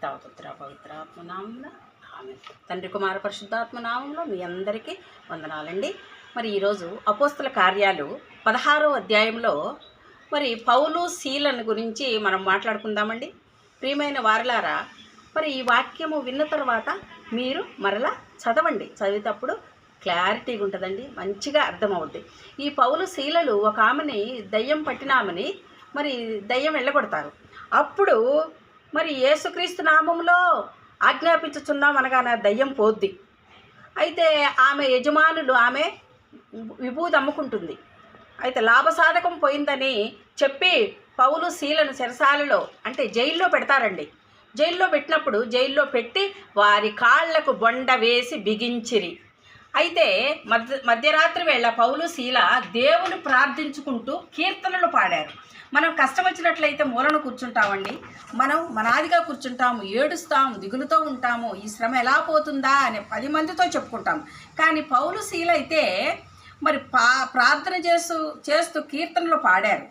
పితాపుత్ర పవిత్రాత్మ నామంలో ఆమె తండ్రి కుమార పరిశుద్ధాత్మ నామంలో మీ అందరికీ వందనాలండి. మరి ఈరోజు అపోస్తుల కార్యాలు పదహారో అధ్యాయంలో మరి పౌలు శీలను గురించి మనం మాట్లాడుకుందామండి. ప్రియమైన వారలారా మరి ఈ వాక్యము విన్న తర్వాత మీరు మరలా చదవండి. చదివేటప్పుడు క్లారిటీగా ఉంటుందండి మంచిగా అర్థమవుద్ది. ఈ పౌలు శీలలు ఒక ఆమెని దయ్యం పట్టిన ఆమెని మరి దయ్యం వెళ్ళగొడతారు. అప్పుడు మరి యేసుక్రీస్తు నామంలో ఆజ్ఞాపించుచున్నాం అనగానే దయ్యం పోద్ది. అయితే ఆమె యజమానులు ఆమె విభూతి అమ్ముకుంటుంది. అయితే లాభసాధకం పోయిందని చెప్పి పౌలు శీలను చెరసాలలో అంటే జైల్లో పెడతారండి. జైల్లో పెట్టినప్పుడు జైల్లో పెట్టి వారి కాళ్ళకు బొండ వేసి బిగించిరి. అయితే మధ్య మధ్యరాత్రి వేళ పౌలు శీల దేవుని ప్రార్థించుకుంటూ కీర్తనలు పాడారు. మనం కష్టం వచ్చినట్లయితే మూలను కూర్చుంటామండి. మనం మనాదిగా కూర్చుంటాము ఏడుస్తాము దిగులుతో ఉంటాము. ఈ శ్రమ ఎలా పోతుందా అని పది మందితో చెప్పుకుంటాము కానీ పౌలు శీల అయితే మరి పా ప్రార్థన చేస్తూ చేస్తూ కీర్తనలు పాడారు.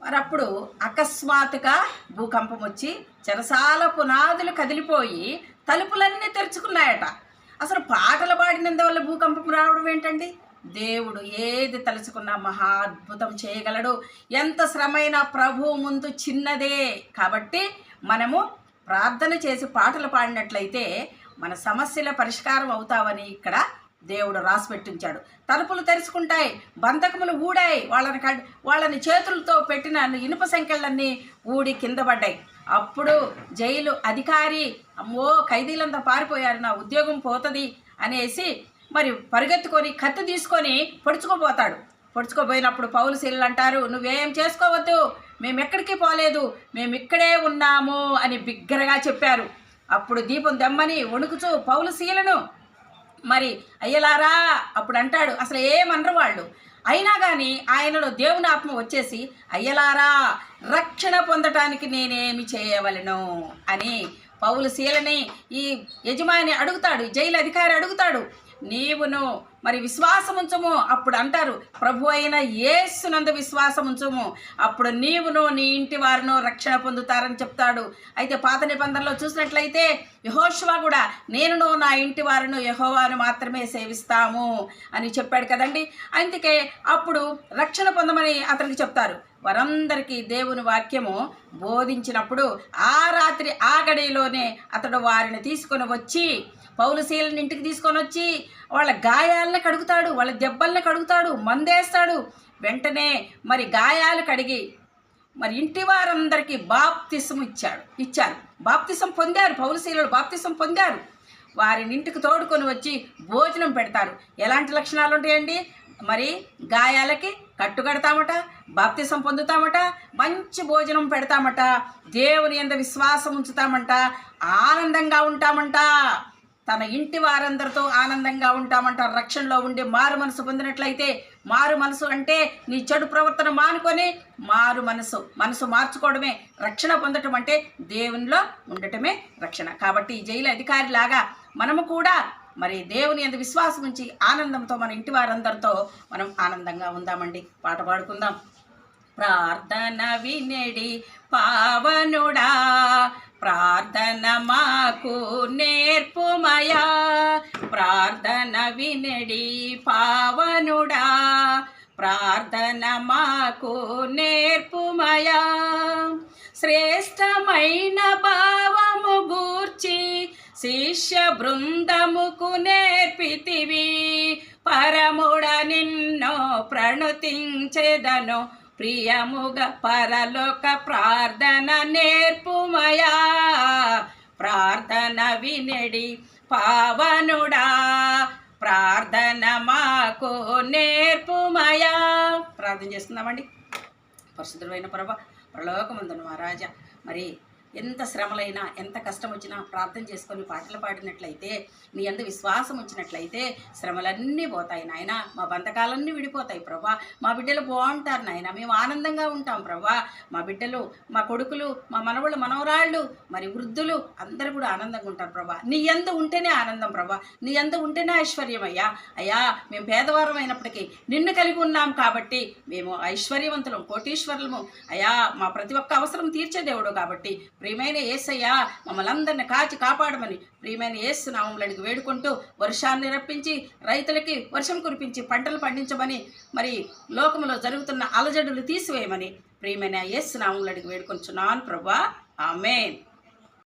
మరి అప్పుడు అకస్మాత్తుగా భూకంపం వచ్చి చెరసాల పునాదులు కదిలిపోయి తలుపులన్నీ తెరుచుకున్నాయట. అసలు పా పాటలు వల్ల భూకంపం రావడం ఏంటండి? దేవుడు ఏది తలుచుకున్నా మహా అద్భుతం చేయగలడు. ఎంత శ్రమైనా ప్రభువు ముందు చిన్నదే. కాబట్టి మనము ప్రార్థన చేసి పాటలు పాడినట్లయితే మన సమస్యల పరిష్కారం అవుతావని ఇక్కడ దేవుడు రాసి పెట్టించాడు. తలుపులు తెరుచుకుంటాయి బంధకములు ఊడాయి వాళ్ళని కడ్ వాళ్ళని చేతులతో పెట్టిన ఇనుప సంఖ్యలన్నీ ఊడి కింద పడ్డాయి. అప్పుడు జైలు అధికారి అమ్మో ఖైదీలంతా పారిపోయారు నా ఉద్యోగం పోతుంది అనేసి మరి పరిగెత్తుకొని కత్తి తీసుకొని పొడుచుకోపోతాడు. పొడుచుకోపోయినప్పుడు పౌలు శీలలు అంటారు నువ్వేం చేసుకోవద్దు మేము ఎక్కడికి పోలేదు మేము ఇక్కడే ఉన్నాము అని బిగ్గరగా చెప్పారు. అప్పుడు దీపం దమ్మని వణుకుచూ పౌలు శీలను మరి అయ్యలారా అప్పుడు అంటాడు అసలు ఏమనరు వాళ్ళు. అయినా కానీ ఆయనలో దేవుని ఆత్మ వచ్చేసి అయ్యలారా రక్షణ పొందటానికి నేనేమి చేయవలను అని పౌలు శీలని ఈ యజమాని అడుగుతాడు జైలు అధికారి అడుగుతాడు నీవును మరి విశ్వాసం ఉంచము అప్పుడు అంటారు ప్రభు అయిన యేసునందు విశ్వాసం ఉంచము అప్పుడు నీవును నీ ఇంటి వారిను రక్షణ పొందుతారని చెప్తాడు. అయితే పాత నిబంధనలో చూసినట్లయితే యహోష్వా కూడా నేనును నా ఇంటి వారిను యహోవాను మాత్రమే సేవిస్తాము అని చెప్పాడు కదండి. అందుకే అప్పుడు రక్షణ పొందమని అతనికి చెప్తారు. వారందరికీ దేవుని వాక్యము బోధించినప్పుడు ఆ రాత్రి ఆ గడిలోనే అతడు వారిని తీసుకొని వచ్చి పౌలశీలని ఇంటికి తీసుకొని వచ్చి వాళ్ళ గాయాలను కడుగుతాడు వాళ్ళ దెబ్బల్ని కడుగుతాడు మందేస్తాడు. వెంటనే మరి గాయాలు కడిగి మరి ఇంటి వారందరికీ బాప్తిసం ఇచ్చాడు ఇచ్చారు. బాప్తిసం పొందారు పౌరశీలు బాప్తిసం పొందారు. వారిని ఇంటికి తోడుకొని వచ్చి భోజనం పెడతారు. ఎలాంటి లక్షణాలు ఉంటాయండి? మరి గాయాలకి కట్టుకడతామట బాప్తిసం పొందుతామట మంచి భోజనం పెడతామట దేవుని ఎంత విశ్వాసం ఉంచుతామంట ఆనందంగా ఉంటామంట. తన ఇంటి వారందరితో ఆనందంగా ఉంటామంటారు రక్షణలో ఉండి మారు మనసు పొందినట్లయితే మారు మనసు అంటే నీ చెడు ప్రవర్తన మానుకొని మారు మనసు. మనసు మార్చుకోవడమే. రక్షణ పొందటం అంటే దేవునిలో ఉండటమే రక్షణ. కాబట్టి ఈ జైలు అధికారిలాగా మనము కూడా మరి దేవుని ఎంత విశ్వాసం ఉంచి ఆనందంతో మన ఇంటి వారందరితో మనం ఆనందంగా ఉందామండి. పాట పాడుకుందాం. ప్రార్థన వినడి పావనుడా ప్రార్థన మాకు నేర్పుమయా. ప్రార్థన వినడి పావనుడా ప్రార్థన మాకు నేర్పుమయా. శ్రేష్టమైన భావము గూర్చి శిష్య బృందముకు నేర్పితివి. పరముడ నిన్నో ప్రణుతించెదను ప్రియముగ పరలోక ప్రార్థన నేర్పుమయా. ప్రార్థన వినడి పావనుడా. ప్రార్థన మాకు నేర్పుమయా. ప్రార్థన చేస్తున్నామండి. పరిశుద్ధమైన ప్రభ ప్రలోకమందును మహారాజా. మరి ఎంత శ్రమలైనా ఎంత కష్టం వచ్చినా ప్రార్థన చేసుకొని పాటలు పాడినట్లయితే నీ అందు విశ్వాసం వచ్చినట్లయితే శ్రమలన్నీ పోతాయి నాయన. మా బంధకాలన్నీ విడిపోతాయి ప్రభా. మా బిడ్డలు బాగుంటారు నాయన. మేము ఆనందంగా ఉంటాం ప్రభా. మా బిడ్డలు మా కొడుకులు మా మనవళ్ళు మనవరాళ్ళు మరి వృద్ధులు అందరూ కూడా ఆనందంగా ఉంటారు ప్రభా. నీ ఎందు ఉంటేనే ఆనందం ప్రభా. నీ ఎందు ఉంటేనే ఐశ్వర్యం అయ్యా. అయ్యా మేము పేదవారం అయినప్పటికీ నిన్ను కలిగి ఉన్నాం కాబట్టి మేము ఐశ్వర్యవంతులం కోటీశ్వరులము. అయ్యా మా ప్రతి ఒక్క అవసరం తీర్చే దేవుడు కాబట్టి ప్రియమైన ఏసయ్య మమ్మల్ని అందరిని కాచి కాపాడమని ప్రియమైన ఏసు నామములు వేడుకుంటూ వర్షాన్ని రప్పించి రైతులకి వర్షం కురిపించి పంటలు పండించమని మరి లోకంలో జరుగుతున్న అలజడులు తీసివేయమని ప్రియమైన ఏసు నామములు వేడుకొంచున్నాను ప్రభా. ఆమెన్.